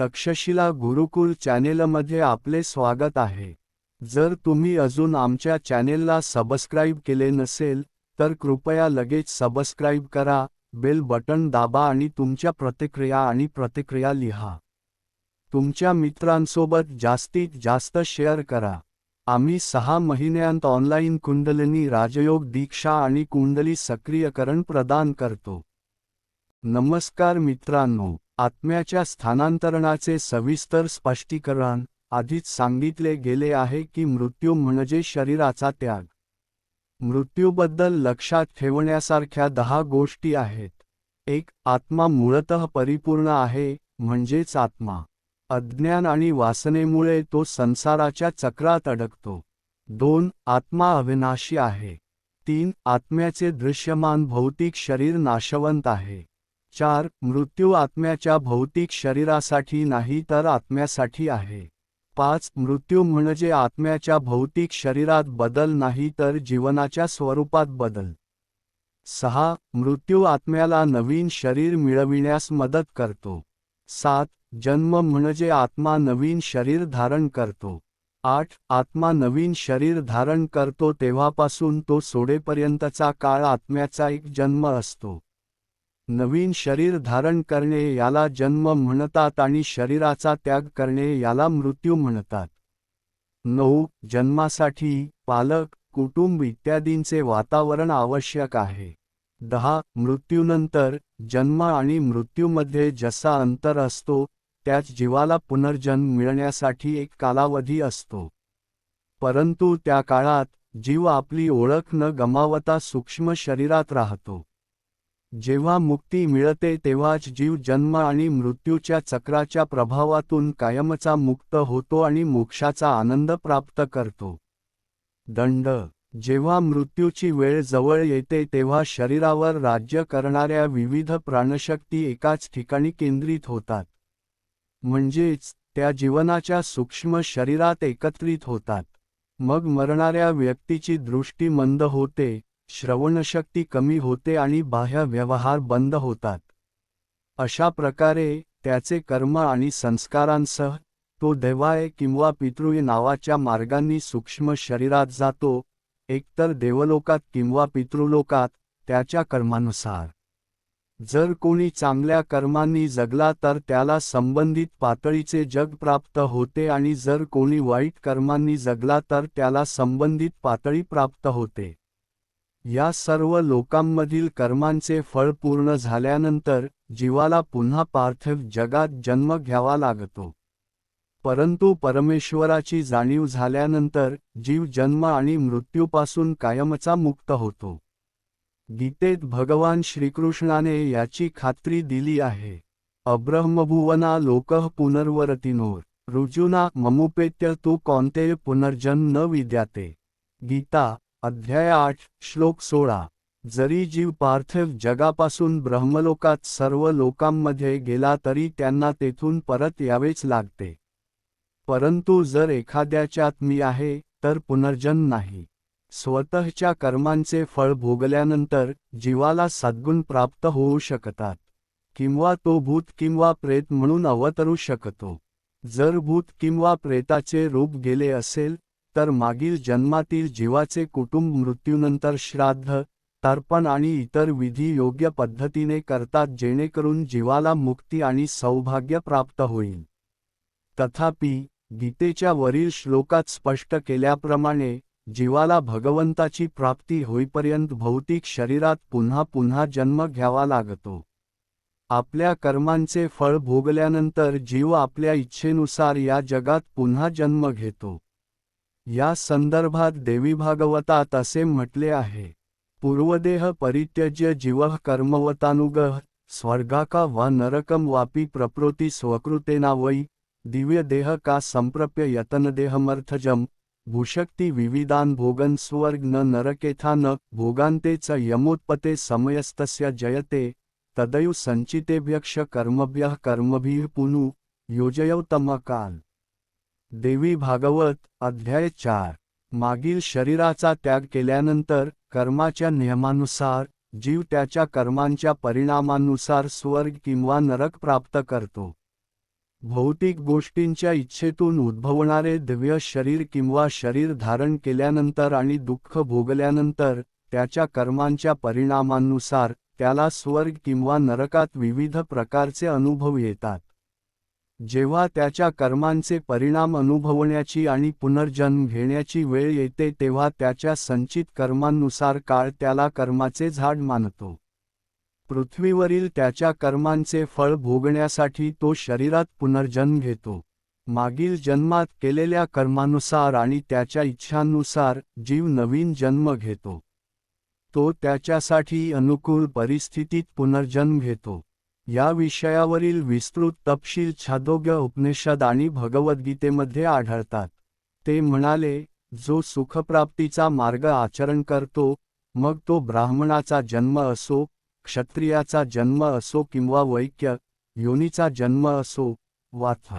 तक्षशिला गुरुकुल चॅनेलमध्ये आपले स्वागत आहे. जर तुम्ही अजून आमच्या चॅनेलला सबस्क्राईब केले नसेल तर कृपया लगेच सबस्क्राईब करा बेल बटन दाबा आणि तुमच्या प्रतिक्रिया आणि प्रतिक्रिया लिहा. तुमच्या मित्रांसोबत जास्तीत जास्त शेअर करा. आम्ही सहा महिन्यांत ऑनलाईन कुंडलिनी राजयोग दीक्षा आणि कुंडली सक्रियकरण प्रदान करतो. नमस्कार मित्रांनो आत्म्याच्या स्थानांतरणाचे सविस्तर स्पष्टीकरण आधीच सांगितले गेले आहे की मृत्यू म्हणजे शरीराचा त्याग. मृत्यूबद्दल लक्षात ठेवण्यासारख्या दहा गोष्टी आहेत. एक आत्मा मूळतः परिपूर्ण आहे म्हणजेच आत्मा. अज्ञान आणि वासनेमुळे तो संसाराच्या चक्रात अडकतो. दोन आत्मा अविनाशी आहे. तीन आत्म्याचे दृश्यमान भौतिक शरीर नाशवंत आहे. चार मृत्यू आत्म्याच्या भौतिक शरीरासाठी नाही तर आत्म्यासाठी आहे. पाच मृत्यू म्हणजे आत्म्याच्या भौतिक शरीरात बदल नाही तर जीवनाच्या स्वरूपात बदल. सहा मृत्यू आत्म्याला नवीन शरीर मिळविण्यास मदत करतो. सात जन्म म्हणजे आत्मा नवीन शरीर धारण करतो. आठ आत्मा नवीन शरीर धारण करतो तेव्हापासून तो सोडेपर्यंतचा काळ आत्म्याचा एक जन्म असतो. नवीन शरीर धारण करणे याला जन्म म्हणतात आणि शरीराचा त्याग करणे याला मृत्यू म्हणतात. नऊ जन्मासाठी पालक कुटुंब इत्यादींचे वातावरण आवश्यक आहे. दहा मृत्यूनंतर जन्म आणि मृत्यूमध्ये जसा अंतर असतो त्याच जीवाला पुनर्जन्म मिळण्यासाठी एक कालावधी असतो. परंतु त्या काळात जीव आपली ओळख न गमावता सूक्ष्म शरीरात राहतो. जेव्हा मुक्ती मिळते तेव्हाच जीव जन्म आणि मृत्यूच्या चक्राच्या प्रभावातून कायमचा मुक्त होतो आणि मोक्षाचा आनंद प्राप्त करतो. दंड. जेव्हा मृत्यूची वेळ जवळ येते तेव्हा शरीरावर राज्य करणाऱ्या विविध प्राणशक्ती एकाच ठिकाणी केंद्रित होतात. म्हणजेच त्या जीवनाच्या सूक्ष्म शरीरात एकत्रित होतात. मग मरणाऱ्या व्यक्तीची दृष्टी मंद होते श्रवणशक्ती कमी होते आणि बाह्य व्यवहार बंद होतात. अशा प्रकारे त्याचे कर्म आणि संस्कारांसह तो देवाय किंवा पितृय नावाच्या मार्गांनी सूक्ष्म शरीरात जातो एकतर देवलोकात किंवा पितृलोकात त्याच्या कर्मानुसार. जर कोणी चांगल्या कर्मांनी जगला तर त्याला संबंधित पातळीचे जग प्राप्त होते आणि जर कोणी वाईट कर्मांनी जगला तर त्याला संबंधित पातळी प्राप्त होते. या सर्व लोकांमधील कर्मांचे फळ पूर्ण झाल्यानंतर जीवाला पुन्हा पार्थिव जगात जन्म घ्यावा लागतो. परंतु परमेश्वराची जाणीव झाल्यानंतर जीव जन्म आणि मृत्यूपासून कायमचा मुक्त होतो. गीतेत भगवान श्रीकृष्णाने याची खात्री दिली आहे. अब्रह्मभुवना लोकः पुनर्वरतीनोर रुजुना ममुपेत्य तू कोणते पुनर्जन्म न विद्याते. गीता अध्याय आठ श्लोक सोळा. जरी जीव पार्थिव जगापासून ब्रह्मलोकात सर्व लोकांमध्ये गेला तरी त्यांना तेथून परत यावेच लागते. परंतु जर एखाद्याच्यात मी आहे तर पुनर्जन्म नाही. स्वतःच्या कर्मांचे फळ भोगल्यानंतर जीवाला सद्गुण प्राप्त होऊ शकतात. किंवा तो भूत किंवा प्रेत म्हणून अवतरू शकतो. जर भूत किंवा प्रेताचे रूप गेले असेल तर मागील जन्मातील जीवाचे कुटुंब मृत्यूनंतर श्राद्ध तर्पण आणि इतर विधी योग्य पद्धतीने करतात जेणेकरून जीवाला मुक्ती आणि सौभाग्य प्राप्त होईल. तथापि गीतेच्या वरील श्लोकात स्पष्ट केल्याप्रमाणे जीवाला भगवंताची प्राप्ती होईपर्यंत भौतिक शरीरात पुन्हा पुन्हा जन्म घ्यावा लागतो. आपल्या कर्मांचे फळ भोगल्यानंतर जीव आपल्या इच्छेनुसार या जगात पुन्हा जन्म घेतो. या संदर्भात देवी भागवतात असे म्हटले आहे पूर्वदेह परित्यज्य जीवः कर्मवतानुगः स्वर्गाका वा नरकम वापी प्रप्रोती स्वकृतेना वै दिव्य देह का संप्रप्य यतनदेहमर्थजम भूशक्ती विविधान भोगन स्वर्ग न नरकेथा न भोगांतेच यमोत्पते समयस्तस्य जयते तदयु संचितेभ्यक्ष कर्मभ्यः कर्मभिः पुनु योजयवतम काल. देवी भागवत अध्याय चार. मागील शरीराचा त्याग केल्यानंतर कर्माच्या नियमानुसार जीव त्याच्या कर्मांच्या परिणामानुसार स्वर्ग किंवा नरक प्राप्त करतो. भौतिक गोष्टींच्या इच्छेतून उद्भवणारे दिव्य शरीर किंवा शरीर धारण केल्यानंतर आणि दुःख भोगल्यानंतर त्याच्या कर्मांच्या परिणामांनुसार त्याला स्वर्ग किंवा नरकात विविध प्रकारचे अनुभव येतात. जेव्हा त्याच्या कर्मांचे परिणाम अनुभवण्याची आणि पुनर्जन्म घेण्याची वेळ येते तेव्हा त्याच्या संचित कर्मांनुसार काळ त्याला कर्माचे झाड मानतो. पृथ्वीवरील त्याच्या कर्मांचे फळ भोगण्यासाठी तो शरीरात पुनर्जन्म घेतो. मागील जन्मात केलेल्या कर्मानुसार आणि त्याच्या इच्छांनुसार जीव नवीन जन्म घेतो. तो त्याच्यासाठी अनुकूल परिस्थितीत पुनर्जन्म घेतो. या विषयावरील विस्तृत तपशील छादोग्य उपनिषद आणि भगवद्गीतेमध्ये आढळतात. ते म्हणाले जो सुखप्राप्तीचा मार्ग आचरण करतो मग तो ब्राह्मणाचा जन्म असो क्षत्रियाचा जन्म असो किंवा वैक्य योनीचा जन्म असो वाथ.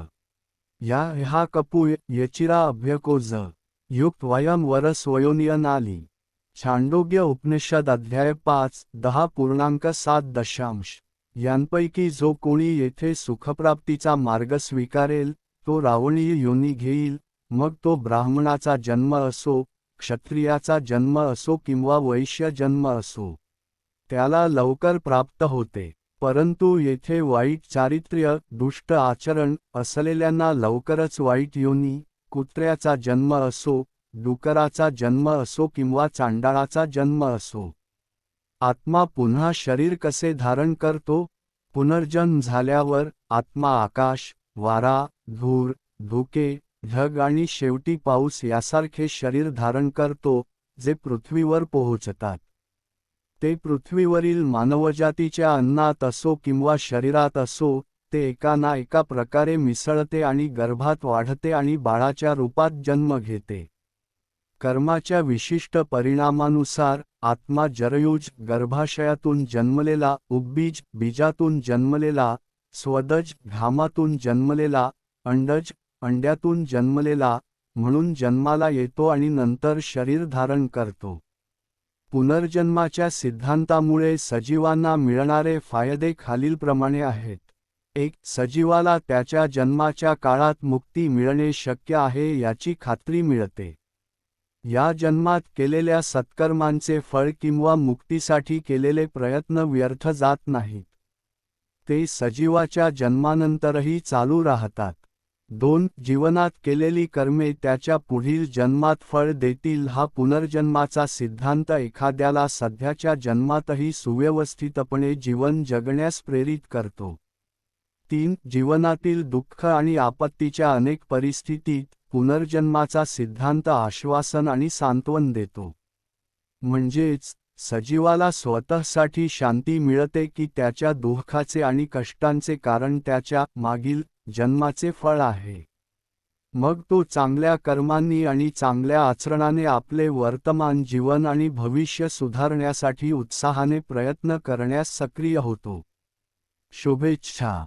या ह्या कपू यचिरा अभ्यकोज युक्त वयम वरस वयोनियन आली. छांडोग्य उपनिषद अध्याय पाच दहा पूर्णांक सात दशांश. यांपैकी जो कोणी येथे सुखप्राप्तीचा मार्ग स्वीकारेल तो रावणीय योनी घेईल मग तो ब्राह्मणाचा जन्म असो क्षत्रियाचा जन्म असो किंवा वैश्य जन्म असो. त्याला लवकर प्राप्त होते परंतु येथे वाईट चारित्र्य दुष्ट आचरण असलेल्यांना लवकरच वाईट योनी कुत्र्याचा जन्म असो डुकराचा जन्म असो किंवा चांडाळाचा जन्म असो. आत्मा पुन्हा शरीर कसे धारण करतो? पुनर्जन्म झाल्यावर आत्मा आकाश वारा धूर धुके ढग आणि शेवटी पाऊस यासारखे शरीर धारण करतो जे पृथ्वीवर पोहोचतात. ते पृथ्वीवरील मानवजातीच्या अन्नात असो किंवा शरीरात असो ते एका ना एका प्रकारे मिसळते आणि गर्भात वाढते आणि बाळाच्या रूपात जन्म घेते. कर्माच्या विशिष्ट परिणामानुसार आत्मा जरयुज गर्भाशयातून जन्मलेला उब्बीज बीजातून जन्मलेला स्वदज घामातून जन्मलेला अंडज अंड्यातून जन्मलेला म्हणून जन्माला येतो आणि नंतर शरीर धारण करतो. पुनर्जन्माच्या सिद्धांतामुळे सजीवांना मिळणारे फायदे खालीलप्रमाणे आहेत. एक सजीवाला त्याच्या जन्माच्या काळात मुक्ती मिळणे शक्य आहे याची खात्री मिळते. या जन्मात केलेल्या सत्कर्मांचे फळ किंवा मुक्तीसाठी केलेले प्रयत्न व्यर्थ जात नाहीत. ते सजीवाच्या जन्मानंतरही चालू राहतात. दोन जीवनात केलेली कर्मे त्याच्या पुढील जन्मात फळ देतील हा पुनर्जन्माचा सिद्धांत एखाद्याला सध्याच्या जन्मातही सुव्यवस्थितपणे जीवन जगण्यास प्रेरित करतो. तीन जीवनातील दुःख आणि आपत्तीच्या अनेक परिस्थितीत पुनर्जन्माचा सिद्धांत आश्वासन आणि सांत्वन देतो. म्हणजेच सजीवाला स्वतःसाठी शांती मिळते की त्याच्या दुःखाचे आणि कष्टांचे कारण त्याच्या मागील जन्माचे फळ आहे. मग तो चांगल्या कर्मांनी आणि चांगल्या आचरणाने आपले वर्तमान जीवन आणि भविष्य सुधारण्यासाठी उत्साहाने प्रयत्न करण्यास सक्रिय होतो. शुभेच्छा.